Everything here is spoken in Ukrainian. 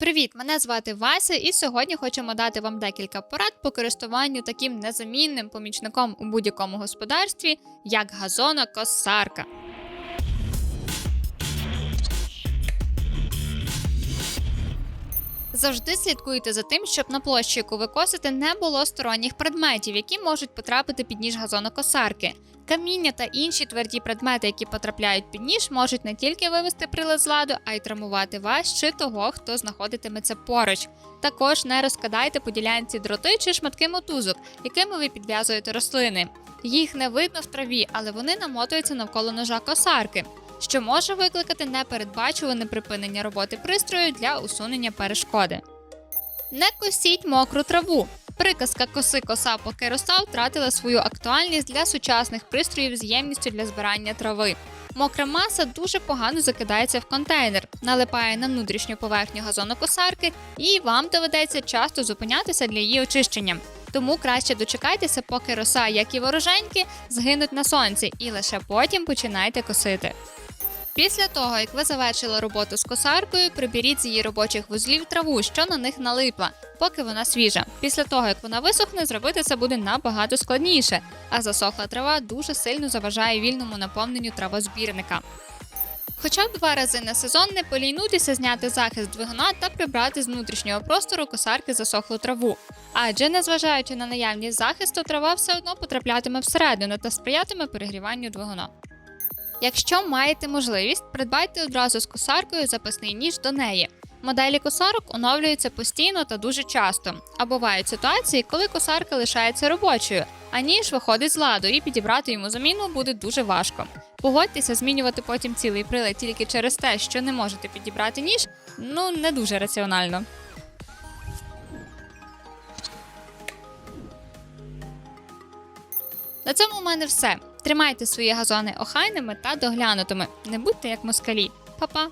Привіт, мене звати Вася, і сьогодні хочемо дати вам декілька порад по користуванню таким незамінним помічником у будь-якому господарстві, як газонокосарка. Завжди слідкуйте за тим, щоб на площі, яку ви косите, не було сторонніх предметів, які можуть потрапити під ніж газонокосарки. Каміння та інші тверді предмети, які потрапляють під ніж, можуть не тільки вивести прилад з ладу, а й травмувати вас чи того, хто знаходитиметься поруч. Також не розкидайте по ділянці дроти чи шматки мотузок, якими ви підв'язуєте рослини. Їх не видно в траві, але вони намотуються навколо ножа косарки, що може викликати непередбачуване припинення роботи пристрою для усунення перешкоди. Не косіть мокру траву. Приказка коси коса поки роса втратила свою актуальність для сучасних пристроїв з ємністю для збирання трави. Мокра маса дуже погано закидається в контейнер, налипає на внутрішню поверхню газонокосарки, і вам доведеться часто зупинятися для її очищення. Тому краще дочекайтеся, поки роса, як і вороженьки, згинуть на сонці, і лише потім починайте косити. Після того, як ви завершили роботу з косаркою, приберіть з її робочих вузлів траву, що на них налипла, поки вона свіжа. Після того, як вона висохне, зробити це буде набагато складніше, а засохла трава дуже сильно заважає вільному наповненню травозбірника. Хоча б два рази на сезон не полійнутися зняти захист двигуна та прибрати з внутрішнього простору косарки засохлу траву. Адже, незважаючи на наявність захисту, трава все одно потраплятиме всередину та сприятиме перегріванню двигуна. Якщо маєте можливість, придбайте одразу з косаркою запасний ніж до неї. Моделі косарок оновлюються постійно та дуже часто, а бувають ситуації, коли косарка лишається робочою, а ніж виходить з ладу, і підібрати йому заміну буде дуже важко. Погодьтеся, змінювати потім цілий прилад тільки через те, що не можете підібрати ніж, ну не дуже раціонально. На цьому у мене все. Тримайте свої газони охайними та доглянутими. Не будьте як москалі. Па-па!